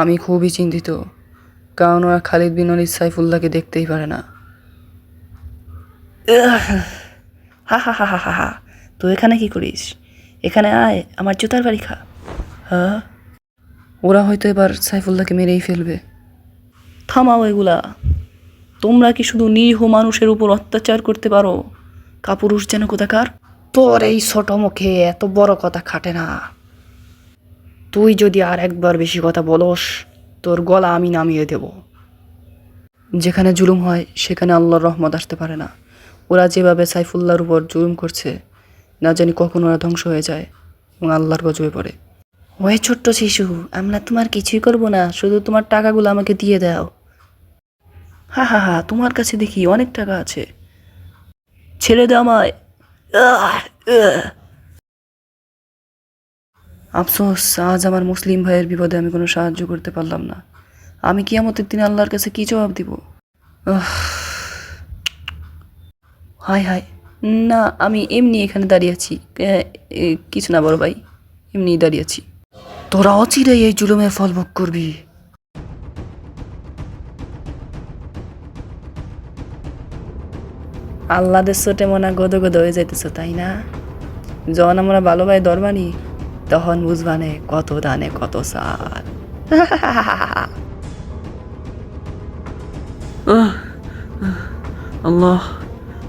আমি খুবই চিন্তিত কারণ ওরা খালিদ বিন অলিদ সাইফুল্লাহকে দেখতেই পারে না। হা হা হা হা হা হা। তুই এখানে কি করিস? এখানে আয় আমার জুতার বাড়ি খা। হ্যাঁ ওরা হয়তো এবার সাইফুল্লাহকে মেরেই ফেলবে। থামাও এগুলা। তোমরা কি শুধু নিরীহ মানুষের উপর অত্যাচার করতে পারো? কাপুরুষ যেন কোথাকার? তোর এই ছোট মুখে এত বড় কথা খাটে না। তুই যদি আর একবার বেশি কথা বলস, তোর গলা আমি নামিয়ে দেব। যেখানে জুলুম হয়, সেখানে আল্লাহর রহমত আসতে পারে না। ওরা যেভাবে সাইফুল্লাহর উপর জুলুম করছে, না জানি কখন ওরা ধ্বংস হয়ে যায় এবং আল্লাহর গজবে পড়ে। ওই ছোট্ট শিশু, আমরা তোমার কিছুই করব না, শুধু তোমার টাকাগুলো আমাকে দিয়ে দাও। হা হা হা, তোমার কাছে দেখি অনেক টাকা আছে। ছেড়ে দাও আমায়। আফসোস, আজ আমার মুসলিম ভাইয়ের বিপদে আমি কোনো সাহায্য করতে পারলাম না। আমি কিয়ামতের দিন আল্লাহর কাছে কি জবাব দিব। হায় হায়। না, আমি এমনি এখানে দাঁড়িয়ে আছি। কিছু না বড় ভাই এমনি দাঁড়িয়ে আছি। তোরা অচিরেই এই জুলুমের ফল ভোগ করবি। আল্লাদের সোটে মনে গদ গদ হয়ে যাইতেছ, তাই না? যখন আমরা ভালো ভাই, দরবানি তখন বুঝবানে কত দানে কত সাল আল্লাহ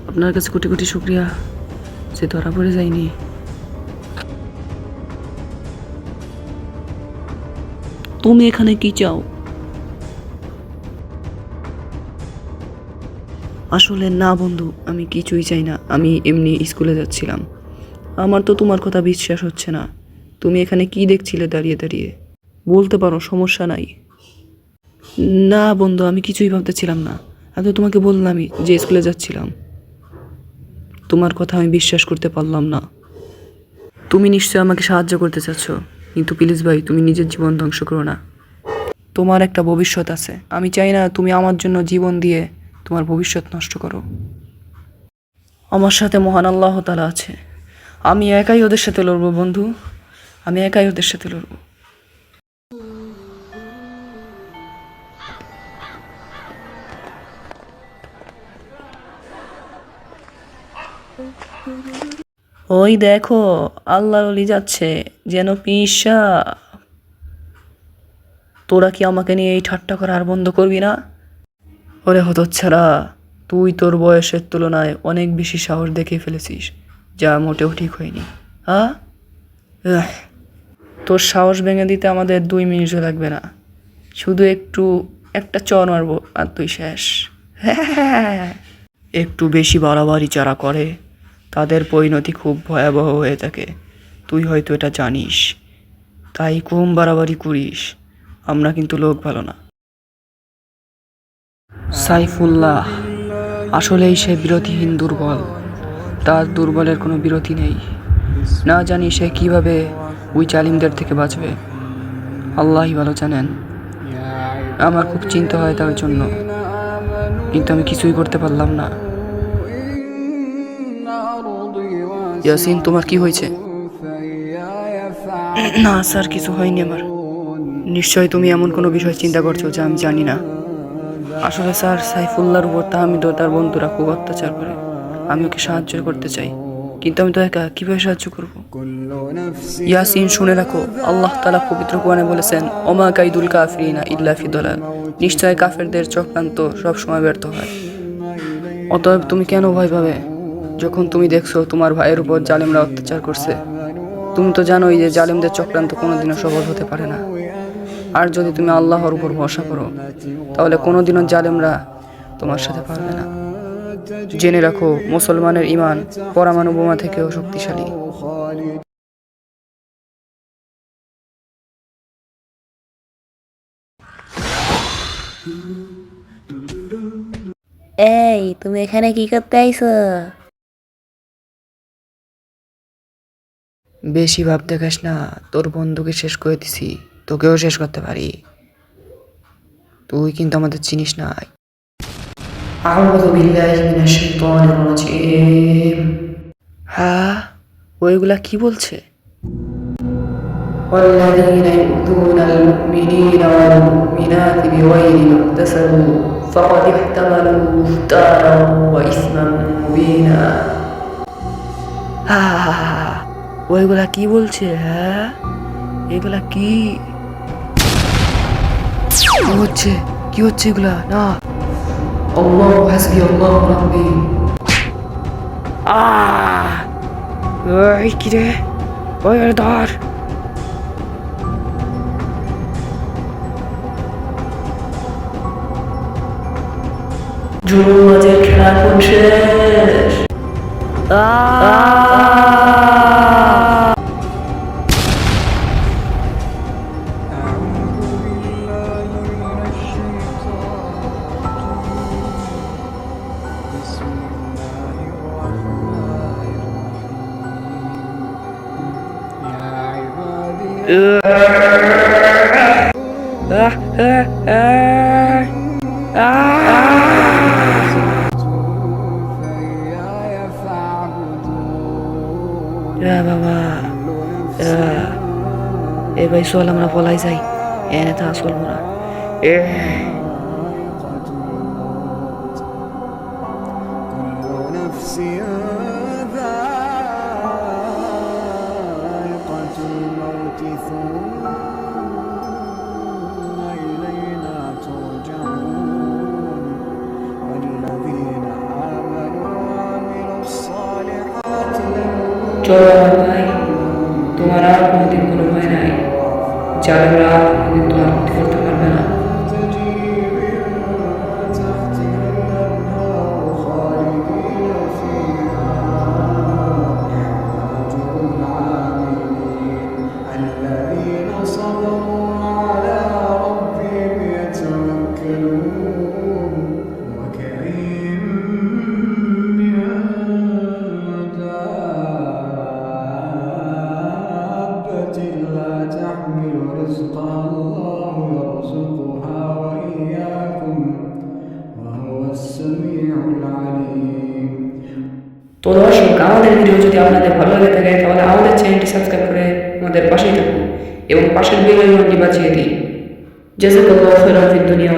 আপনার কাছে কোটি কোটি শুক্রিয়া। সে ধরা পড়ে যায়নি। তুমি এখানে কি চাও? আসলে না বন্ধু আমি কিছুই চাই না। আমি এমনি স্কুলে যাচ্ছিলাম। আমার তো তোমার কথা বিশ্বাস হচ্ছে না। তুমি এখানে কি দেখছিলে দাঁড়িয়ে দাঁড়িয়ে? বলতে পারো, সমস্যা নাই। না বন্ধু, আমি কিছুই ভাবতেছিলাম না। আমি তোমাকে বললামই যে স্কুলে যাচ্ছিলাম। তোমার কথা আমি বিশ্বাস করতে পারলাম না। তুমি নিশ্চয় আমাকে সাহায্য করতে চাচ্ছ, কিন্তু প্লিজ ভাই, তুমি নিজের জীবন ধ্বংস করো না। তোমার একটা ভবিষ্যৎ আছে। আমি চাই না তুমি আমার জন্য জীবন দিয়ে তোমার ভবিষ্যৎ নষ্ট করো। আমার সাথে মহান আল্লাহ তালা আছে। আমি একাই ওদের সাথে লড়বো বন্ধু। আমি একাই ওদের সাথে লড়বো ওই দেখো আল্লাহ অলি যাচ্ছে যেন পিসা তোরা কি আমাকে নিয়ে এই ঠাট্টা করা আর বন্ধ করবি না ওরে হতচ্ছাড়া তুই তোর বয়সের তুলনায় অনেক বেশি সাহস দেখে ফেলেছিস যা মোটেও ঠিক হয়নি হ্যাঁ তোর সাহস ভেঙে দিতে আমাদের দুই মিনিটও লাগবে না। শুধু একটু, একটা চর মারবো আর তুই শেষ। একটু বেশি বাড়াবাড়ি যারা করে, তাদের পরিণতি খুব ভয়াবহ হয়ে থাকে। তুই হয়তো এটা জানিস। তাই কম বাড়াবাড়ি করিস। আমরা কিন্তু লোক ভালো না। সাইফুল্লাহ, আসলেই সে বিরতিহীন দুর্বল। তার দুর্বলের কোনো বিরতি নেই। না জানি সে কীভাবে ওই জালিমদের থেকে বাঁচবে। আল্লাহই ভালো জানেন। আমার খুব চিন্তা হয় তার জন্য। কিন্তু আমি কিছুই করতে পারলাম না। ইয়াসিন, তোমার কি হয়েছে? না, স্যার, কিছু হয়নি আমার। নিশ্চয় তুমি এমন কোনো বিষয় চিন্তা করছ যা আমি জানি না। আসলে স্যার, সাইফুল্লাহর উপর তাহমিদ ও তার বন্ধুরা খুব অত্যাচার করে। আমি ওকে সাহায্য করতে চাই। কিন্তু আমি তো একা কীভাবে সাহায্য করব? ইয়াসিন শুনে রাখো, আল্লাহ তালা পবিত্র কোরআনে বলেছেন, ওমা কাইদুল কাফরিনা ইল্লা ফি দলাল। নিশ্চয় কাফেরদের চক্রান্ত সবসময় ব্যর্থ হয়। অতএব তুমি কেন ভয় পাবে? যখন তুমি দেখছ তোমার ভাইয়ের উপর জালেমরা অত্যাচার করছে, তুমি তো জানোই যে জালেমদের চক্রান্ত কোনোদিনও সফল হতে পারে না। আর যদি তুমি আল্লাহর উপর ভরসা করো, তাহলে কোনোদিনও জালেমরা তোমার সাথে পারবে না। জেনে রাখো মুসলমানের ইমান পরমাণু বোমা থেকেও শক্তিশালী। এই তুমি এখানে কি করতে আইছো? বেশি ভাব দেখাস না তোর বন্ধুকে শেষ করে দিছি তোকেও শেষ করতে পারি। তুই কিন্তু আমাদের চিনিস না। আউযু বিল্লাহি মিনাশ শাইতানির রাজিম হ্যাঁ ওইগুলা কি বলছে والذين يؤذون المؤمنين والمؤمنات بغير ما اكتسبوا فقد احتملوا بهتانا وإثما مبينا হা হা হা হা হা। ওইগুলা কি বলছে হ্যাঁ এগুলা কি কি হচ্ছে কি হচ্ছে এগুলা না আল্লাহ হাসবি আল্লাহ রাব্বি আহ ওই কি রে ওই ওই ধর বাবা এ, এ ভাই চল আমরা পলাই যাই এনে তা চলবো না এ كل চলো ভাই তোমার আর কোনোদিন কোনো ভয় নাই। আর কোনোদিন তোমার তো দর্শক, আমাদের ভিডিও যদি আপনাদের ভালো লাগে থাকে, তাহলে আমাদের চ্যানেলটি সাবস্ক্রাইব করে আমাদের পাশেই থাকুন এবং পাশের বেল আইকনটি বাজিয়ে দিন। জাজাকাল্লাহু খাইরান ফিদ দুনিয়া